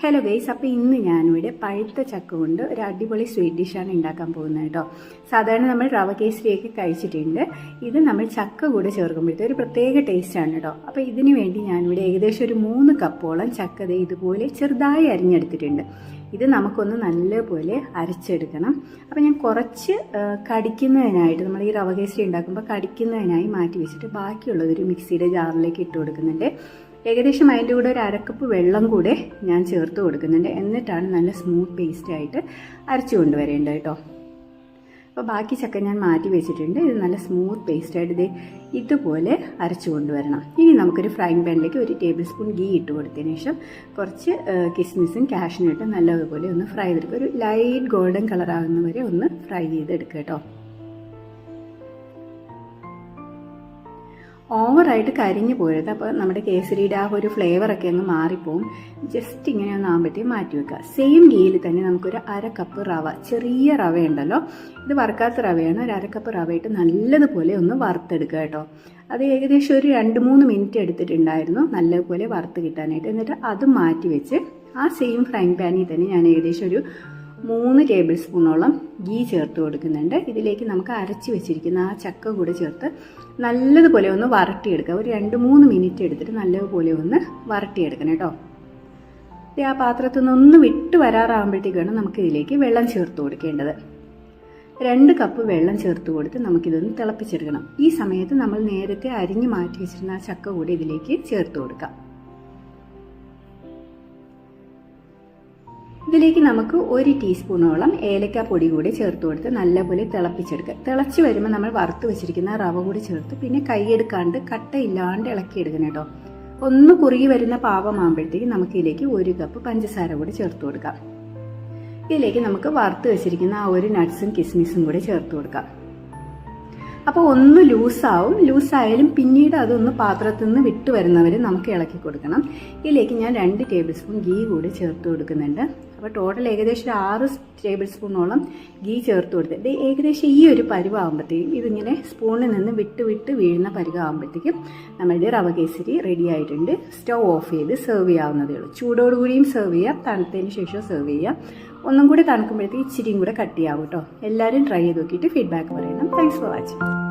Hello guys അപ്പോൾ ഇന്ന് ഞാനിവിടെ പഴുത്ത ചക്ക കൊണ്ട് ഒരു അടിപൊളി സ്വീറ്റ് ഡിഷാണ് ഉണ്ടാക്കാൻ പോകുന്നത് കേട്ടോ സാധാരണ നമ്മൾ റവ കേസരിയൊക്കെ കഴിച്ചിട്ടുണ്ട്. ഇത് നമ്മൾ ചക്ക കൂടെ ചേർക്കുമ്പോഴത്തെ ഒരു പ്രത്യേക ടേസ്റ്റാണ് കേട്ടോ അപ്പോൾ ഇതിന് വേണ്ടി ഞാനിവിടെ ഏകദേശം ഒരു മൂന്ന് കപ്പോളം ചക്ക ഇതുപോലെ ചെറുതായി അരിഞ്ഞെടുത്തിട്ടുണ്ട്. ഇത് നമുക്കൊന്ന് നല്ലപോലെ അരച്ചെടുക്കണം. അപ്പോൾ ഞാൻ കുറച്ച് കടിക്കുന്നതിനായിട്ട് നമ്മൾ ഈ റവ കേസരി ഉണ്ടാക്കുമ്പോൾ കടിക്കുന്നതിനായി മാറ്റി വെച്ചിട്ട് ബാക്കിയുള്ളത് ഒരു മിക്സിയുടെ ജാറിലേക്ക് ഇട്ട് കൊടുക്കുന്നുണ്ട്. ഏകദേശം അതിന്റെ കൂടെ ഒരു അരക്കപ്പ് വെള്ളം കൂടെ ഞാൻ ചേർത്ത് കൊടുക്കുന്നുണ്ട്. എന്നിട്ടാണ് നല്ല സ്മൂത്ത് പേസ്റ്റ് ആയിട്ട് അരച്ചു കൊണ്ടുവരേണ്ടത് കേട്ടോ. അപ്പോൾ ബാക്കി ചക്ക ഞാൻ മാറ്റി വെച്ചിട്ടുണ്ട്. ഇത് നല്ല സ്മൂത്ത് പേസ്റ്റ് ആയിട്ട് ഇത് ഇതുപോലെ അരച്ചു കൊണ്ടുവരണം. ഇനി നമുക്കൊരു ഫ്രൈങ് പാനിലേക്ക് ഒരു ടേബിൾ സ്പൂൺ ഗീ ഇട്ട് കൊടുത്തതിന് ശേഷം കുറച്ച് കിസ്മിസും കാഷ്നും ഇട്ട് നല്ലതുപോലെ ഒന്ന് ഫ്രൈ ചെയ്തെടുക്കുക. ഒരു ലൈറ്റ് ഗോൾഡൻ കളർ ആകുന്ന വരെ ഒന്ന് ഫ്രൈ ചെയ്തെടുക്കുക കേട്ടോ. ഓവറായിട്ട് കരിഞ്ഞു പോരുത്. അപ്പോൾ നമ്മുടെ കേസരിയുടെ ആ ഒരു ഫ്ലേവറൊക്കെ അങ്ങ് മാറിപ്പോവും. ജസ്റ്റ് ഇങ്ങനെ ഒന്ന് ആകുമ്പോഴത്തേക്കും മാറ്റി വെക്കുക. സെയിം ഗീയിൽ തന്നെ നമുക്കൊരു അര കപ്പ് റവ ചെറിയ റവ ഉണ്ടല്ലോ ഇത് വറുക്കാത്ത റവയാണ്. ഒരു അര കപ്പ് റവ ഇട്ട് നല്ലതുപോലെ ഒന്ന് വറുത്തെടുക്കുക കേട്ടോ. അത് ഏകദേശം ഒരു രണ്ട് മൂന്ന് മിനിറ്റ് എടുത്തിട്ടുണ്ടായിരുന്നു നല്ലതുപോലെ വറുത്ത് കിട്ടാനായിട്ട്. എന്നിട്ട് അത് മാറ്റി വെച്ച് ആ സെയിം ഫ്രൈങ് പാനിൽ തന്നെ ഞാൻ ഏകദേശം ഒരു മൂന്ന് ടേബിൾ സ്പൂണോളം ഗീ ചേർത്ത് കൊടുക്കുന്നുണ്ട്. ഇതിലേക്ക് നമുക്ക് അരച്ച് വെച്ചിരിക്കുന്ന ആ ചക്ക കൂടെ ചേർത്ത് നല്ലതുപോലെ ഒന്ന് വരട്ടിയെടുക്കുക ഒരു രണ്ട് മൂന്ന് മിനിറ്റ് എടുത്തിട്ട് നല്ലതുപോലെ ഒന്ന് വരട്ടിയെടുക്കണം കേട്ടോ. ആ പാത്രത്തിൽ നിന്നൊന്ന് വിട്ട് വരാറാകുമ്പോഴത്തേക്കാണ് നമുക്ക് ഇതിലേക്ക് വെള്ളം ചേർത്ത് കൊടുക്കേണ്ടത്. രണ്ട് കപ്പ് വെള്ളം ചേർത്ത് കൊടുത്ത് നമുക്കിതൊന്ന് തിളപ്പിച്ചെടുക്കണം. ഈ സമയത്ത് നമ്മൾ നേരത്തെ അരിഞ്ഞ് മാറ്റി വെച്ചിരുന്ന ആ ചക്ക കൂടി ഇതിലേക്ക് ചേർത്ത് കൊടുക്കാം. ഇതിലേക്ക് നമുക്ക് ഒരു ടീസ്പൂണോളം ഏലക്ക പൊടി കൂടി ചേർത്ത് കൊടുത്ത് നല്ലപോലെ തിളപ്പിച്ചെടുക്കുക. തിളച്ച് വരുമ്പോൾ നമ്മൾ വറുത്ത് വെച്ചിരിക്കുന്ന റവ കൂടി ചേർത്ത് പിന്നെ കൈയെടുക്കാണ്ട് കട്ടയില്ലാണ്ട് ഇളക്കിയെടുക്കണം കേട്ടോ. ഒന്ന് കുറുകി വരുന്ന പാകമാകുമ്പോഴത്തേക്ക് നമുക്ക് ഇതിലേക്ക് ഒരു കപ്പ് പഞ്ചസാര കൂടി ചേർത്ത് കൊടുക്കാം. ഇതിലേക്ക് നമുക്ക് വറുത്ത് വെച്ചിരിക്കുന്ന ആ ഒരു നട്ട്സും കിസ്മിസും കൂടി ചേർത്ത് കൊടുക്കാം. അപ്പോൾ ഒന്ന് ലൂസാവും. ലൂസായാലും പിന്നീട് അതൊന്ന് പാത്രത്തിൽ നിന്ന് വിട്ടു വരുന്നവരെ നമുക്ക് ഇളക്കി കൊടുക്കണം. ഇതിലേക്ക് ഞാൻ രണ്ട് ടേബിൾ സ്പൂൺ ഗീ കൂടി ചേർത്ത് കൊടുക്കുന്നുണ്ട്. അപ്പോൾ ടോട്ടൽ ഏകദേശം ഒരു ആറ് ടേബിൾ സ്പൂണോളം ഗീ ചേർത്ത് കൊടുത്തിട്ട് ഏകദേശം ഈ ഒരു പരുവാകുമ്പോഴത്തേക്കും ഇതിങ്ങനെ സ്പൂണിൽ നിന്ന് വിട്ട് വിട്ട് വീഴുന്ന പരുവാകുമ്പോഴത്തേക്കും നമ്മളുടെ റവ കേസരി റെഡി ആയിട്ടുണ്ട്. സ്റ്റവ് ഓഫ് ചെയ്ത് സെർവ് ചെയ്യാവുന്നതേ ഉള്ളൂ. ചൂടോടുകൂടിയും സെർവ് ചെയ്യാം. തണുത്തതിന് ശേഷം സെർവ് ചെയ്യാം. ഒന്നും കൂടി തണുക്കുമ്പോഴത്തേക്ക് ഇച്ചിരിയും കൂടെ കട്ടിയാവും കേട്ടോ എല്ലാവരും ട്രൈ ചെയ്ത് നോക്കിയിട്ട് ഫീഡ്ബാക്ക് പറയണം. Thanks for watching